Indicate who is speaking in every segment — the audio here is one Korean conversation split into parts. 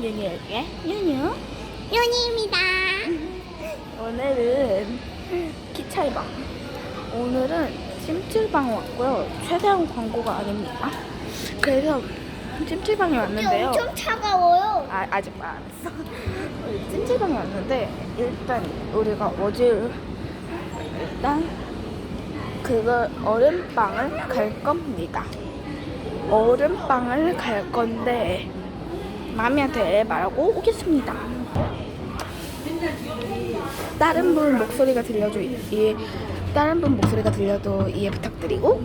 Speaker 1: 윤희에게. 윤유.
Speaker 2: 윤희입니다.
Speaker 1: 오늘은 기차이방 오늘은 찜질방 왔고요. 최대한 광고가 아닙니다. 그래서 찜질방에 왔는데요.
Speaker 2: 엄청 차가워요.
Speaker 1: 아, 아직 말 안 했어. 찜질방에 왔는데 일단 우리가 어제 일단 그거 얼음빵을 갈 겁니다. 얼음빵을 갈 건데 마미한테 말하고 오겠습니다 다른 분 목소리가 들려도 이해 다른 분 목소리가 들려도 이해 부탁드리고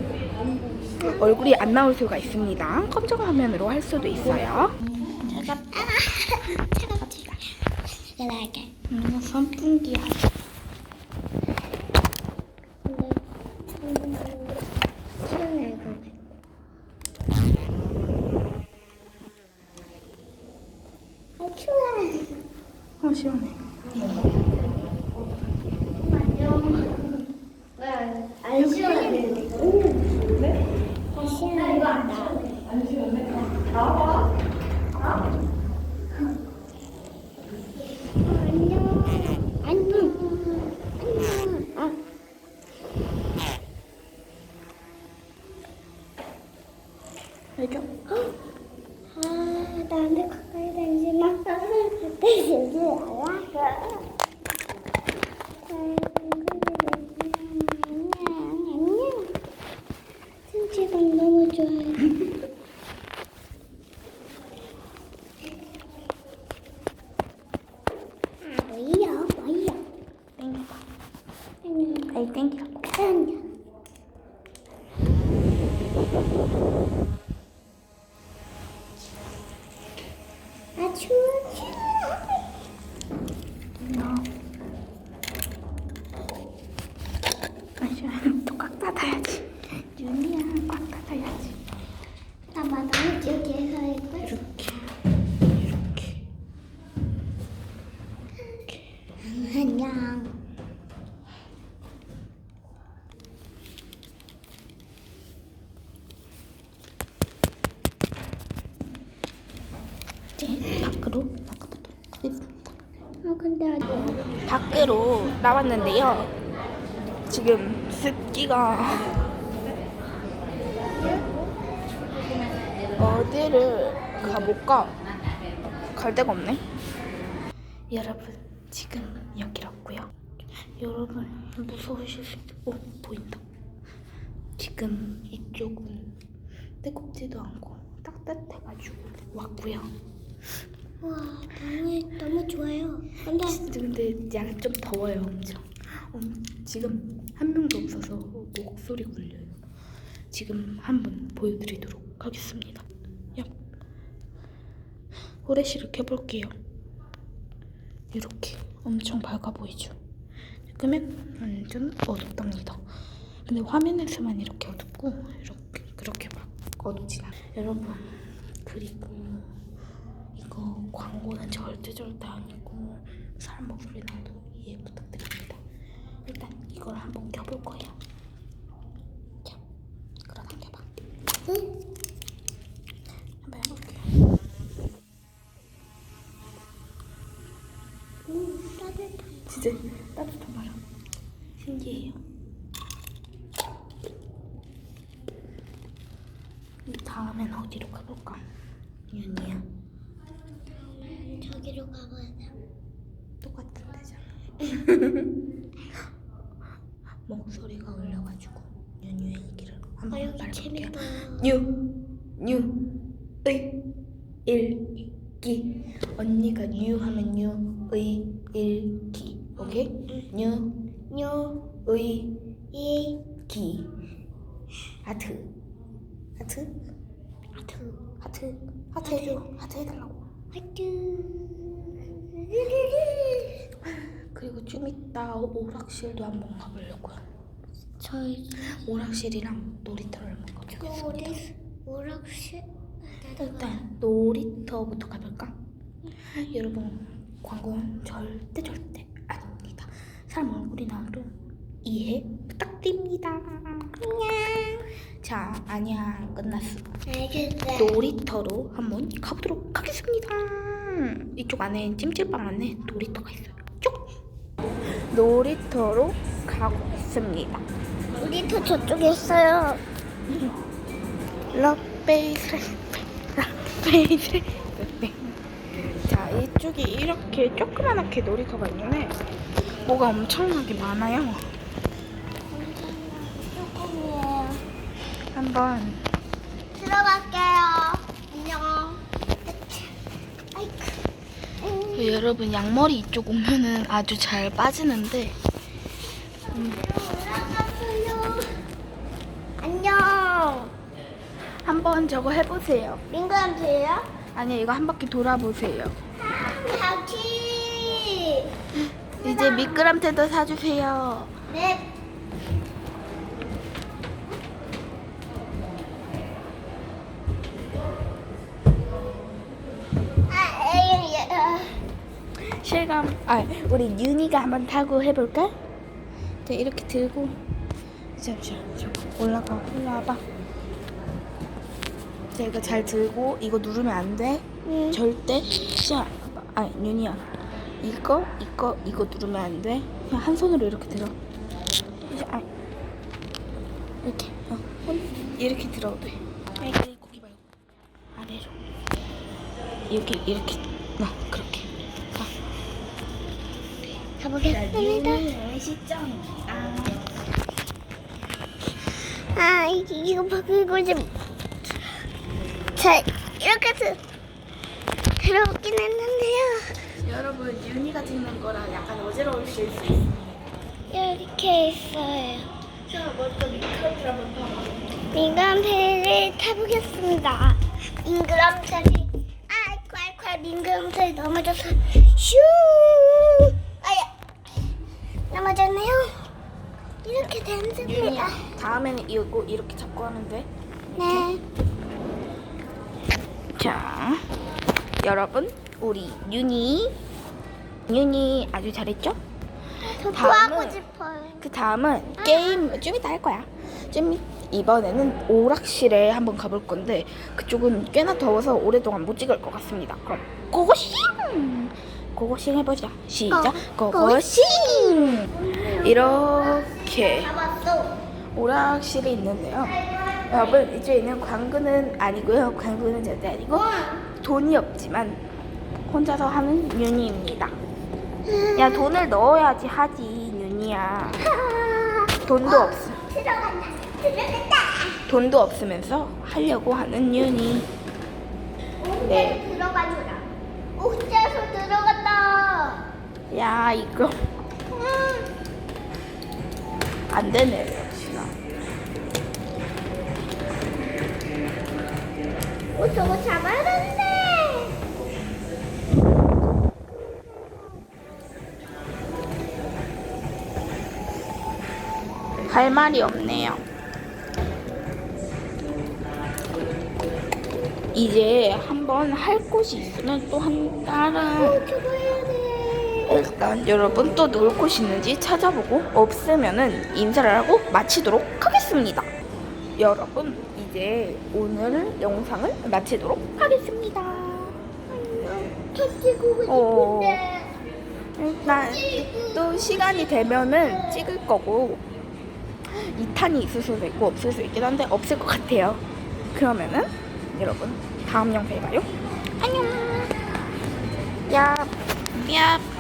Speaker 1: 얼굴이 안 나올 수가 있습니다 깜짝 화면으로 할 수도 있어요
Speaker 2: 차가 차갑지가. 내가 할게.
Speaker 1: 음, 선풍기야
Speaker 2: 시원해 이거. 아 추워.
Speaker 1: 어 시원해
Speaker 2: 안 시원해. 네? 안 시원해. 안녕. 안녕. 안녕. 어.
Speaker 1: 알죠?
Speaker 2: 아, 나한테 가까이 다니지 마. 가까이 다니지 말라. 안녕. 찜질방 너무 좋아요. 아, 뭐야, 뭐야.
Speaker 1: 땡기다
Speaker 2: 안녕.
Speaker 1: 아이 땡기라고
Speaker 2: 안녕. 아, 추워, 추워.
Speaker 1: 너 아시아 또꽉 닫아야지
Speaker 2: 어, 근데
Speaker 1: 밖으로 나왔는데요 지금 습기가 어디를 가볼까? 갈 데가 없네. 여러분 지금 여기라고요. 여러분 무서우실 수 있고 보인다. 지금 이쪽은 뜨겁지도 않고 따뜻해가지고 왔고요.
Speaker 2: 와 너무 너무 좋아요. 근데
Speaker 1: 진짜 근데 양 좀 더워요 엄청. 음, 지금 한 명도 없어서 목소리 울려요. 지금 한번 보여드리도록 하겠습니다. 야, 후레쉬를 켜볼게요. 이렇게 엄청 밝아 보이죠? 끄면 완전 어둡답니다. 근데 화면에서만 이렇게 어둡고 이렇게 그렇게 막 어둡지 않아. 여러분 그리고 이거 광고는 절대 절대 아니고 사람 목소리 나도 이해 부탁드립니다. 일단 이걸 한번 켜볼 거예요. 자, 그러다 켜봐.
Speaker 2: 응?
Speaker 1: 한번 해볼게요.
Speaker 2: 음, 따뜻해.
Speaker 1: 진짜 따뜻한 바람. 신기해요. 이 다음엔 어디로 가볼까? 윤이야.
Speaker 2: 저기로 가봐야 돼.
Speaker 1: 똑같은 데잖아. 목소리가 울려가지고 윤유의 얘기를
Speaker 2: 아
Speaker 1: 한번
Speaker 2: 여기
Speaker 1: 말해볼게요.
Speaker 2: 재밌다.
Speaker 1: 뉴, 뉴, 의, 일, 기. 언니가 뉴 하면 뉴, 의, 일, 기. 오케이? 뉴,
Speaker 2: 뇨,
Speaker 1: 의,
Speaker 2: 이,
Speaker 1: 기. 하트. 하트?
Speaker 2: 투,
Speaker 1: 하트. 하트 해줘. 하트 해달라고.
Speaker 2: 화이트.
Speaker 1: 그리고 좀 이따 오락실도 한번 가보려고요.
Speaker 2: 저희
Speaker 1: 오락실이랑 놀이터를 한번 가보겠습니다.
Speaker 2: 오리 오락실.
Speaker 1: 일단 놀이터부터 가볼까? 여러분 광고는 절대 절대 아닙니다. 사람 얼굴이 나와도 이해 부탁드립니다. 안녕. 자 아니야 끝났어.
Speaker 2: 알겠어요.
Speaker 1: 놀이터로 한번 가보도록 하겠습니다. 이쪽 안에 찜질방 안에 놀이터가 있어요. 쭉 놀이터로 가고 있습니다.
Speaker 2: 우리도 저쪽에 있어요.
Speaker 1: 럭베이스 럭베이스 럭베 자 이쪽이 이렇게 조그만하게 놀이터가 있는데 뭐가 엄청나게 많아요.
Speaker 2: 조금이에요.
Speaker 1: 한번
Speaker 2: 들어갈게요. 안녕. 아이쿠. 음,
Speaker 1: 여러분 양머리 이쪽 오면은 아주 잘 빠지는데
Speaker 2: 올라갔어요. 안녕.
Speaker 1: 한번 저거 해보세요.
Speaker 2: 민감해요?
Speaker 1: 아니 이거 한 바퀴 돌아보세요.
Speaker 2: 같이.
Speaker 1: 이제 미끄럼틀도 사주세요.
Speaker 2: 네. 아, 에이, 아.
Speaker 1: 실감. 아 우리 윤이가 한번 타고 해볼까? 자 이렇게 들고 잠시만 올라가 올라와봐. 자 이거 잘 들고 이거 누르면 안 돼.
Speaker 2: 응.
Speaker 1: 절대 자 아니 윤이야 이거 이거 이거 누르면 안 돼. 그냥 한 손으로 이렇게 들어. 아 이렇게 어손 이렇게 들어도 돼. 아니 말고 아래로 이렇게 이렇게 어 그렇게. 가.
Speaker 2: 가보겠습니다.
Speaker 1: 아.
Speaker 2: 아, 이- 이거 바꾸고 좀. 자, 이렇게 들, 들어오긴 했는데요.
Speaker 1: 여러분 윤희가 찍는 거랑 약간 어지러우실 수 있어요.
Speaker 2: 이렇게 있어요.
Speaker 1: 자 먼저 미끄럼틀 한번 타봐.
Speaker 2: 민감패를 타보겠습니다. 민그럼틀이 아이쿠 아이쿠 민그럼틀 넘어져서 슈 넘어졌네요. 이렇게 된습니다.
Speaker 1: 다음에는 이거 이렇게 잡고 돼.
Speaker 2: 네.
Speaker 1: 자 여러분 우리 윤희 윤희 아주 잘했죠? 다음은-
Speaker 2: 하고 싶어요.
Speaker 1: 그 다음은 게임 좀 이따 할 거야. 좀 이- 이번에는 오락실에 한번 가볼 건데 그쪽은 꽤나 더워서 오랫동안 못 찍을 것 같습니다. 그럼 고고싱! 고고싱 해보자. 시작.
Speaker 2: 고-
Speaker 1: 고고싱! 이렇게
Speaker 2: 잡았어.
Speaker 1: 오락실이 있는데요. 여러분 이쪽에 있는 광구는 아니고요. 광구는 절대 아니고 돈이 없지만 혼자서 하는 윤희입니다. 야 돈을 넣어야지 하지 윤희야. 돈도 없어.
Speaker 2: 들어간다. 들어간다.
Speaker 1: 돈도 없으면서 하려고 하는 윤희. 네.
Speaker 2: 혼자 들어가줘라. 혼자서 들어간다.
Speaker 1: 야 이거 안 되네 역시나.
Speaker 2: 오, 저거 잡아야 되는데.
Speaker 1: 할 말이 없네요. 이제 한번 할 곳이 있으면 또 한 다른
Speaker 2: 오, 저거 해야 돼.
Speaker 1: 일단 여러분 또 놀 곳이 있는지 찾아보고 없으면은 인사를 하고 마치도록 하겠습니다. 여러분 이제 오늘 영상을 마치도록 하겠습니다. 어. 일단 또 시간이 되면은 찍을 거고 2탄이 있을 수도 있고 없을 수 있긴 한데 없을 것 같아요. 그러면은 여러분 다음 영상에 봐요. 안녕. 야, 야.